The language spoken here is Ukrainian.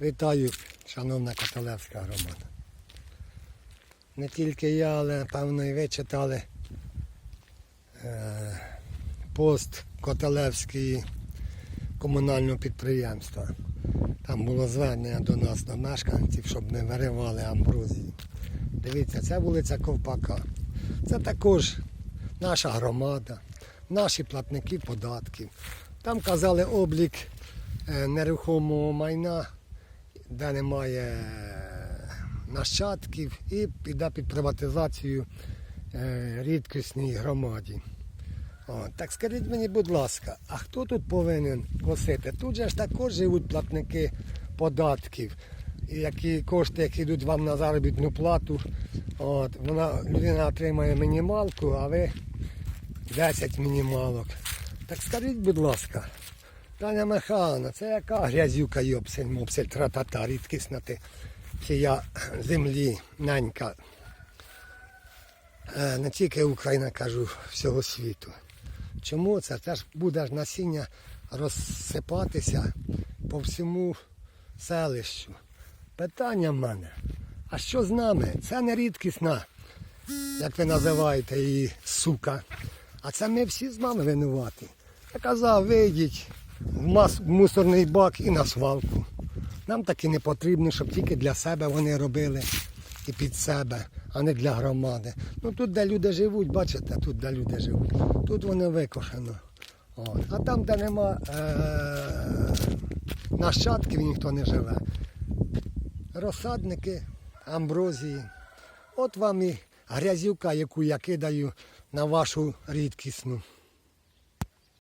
Вітаю, шановна Котелевська громада. Не тільки я, але певно і ви читали е, пост Котелевської комунального підприємства. Там було звернення до нас, до мешканців, щоб не виривали амброзії. Дивіться, це вулиця Ковпака. Це також наша громада, наші платники податків. Там казали облік е, нерухомого майна, де немає нащадків, і піде під приватизацію е, рідкісній громаді. О, так скажіть мені, будь ласка, а хто тут повинен косити? Тут же ж також живуть платники податків, які кошти, які йдуть вам на заробітну плату. От, вона, людина отримає мінімалку, а ви 10 мінімалок. Так скажіть, будь ласка, Таня Михайловна, це яка грязюка йопсель, мопсель, тратата, рідкісна ти, чи землі, ненька. Е, Не тільки Україна, кажу, всього світу. Чому це? Це ж буде ж насіння розсипатися по всьому селищу. Питання в мене. А що з нами? Це не рідкісна, як ви називаєте її, сука. А це ми всі з вами винуваті. Я казав, вийдіть в мусорний бак і на свалку. Нам таки не потрібно, щоб тільки для себе вони робили і під себе, а не для громади. Ну тут, де люди живуть, бачите, тут, де люди живуть, тут воно викошено. От. А там, де нема е- нащадків, ніхто не живе. Розсадники, амброзії. От вам і грязюка, яку я кидаю на вашу рідкісну.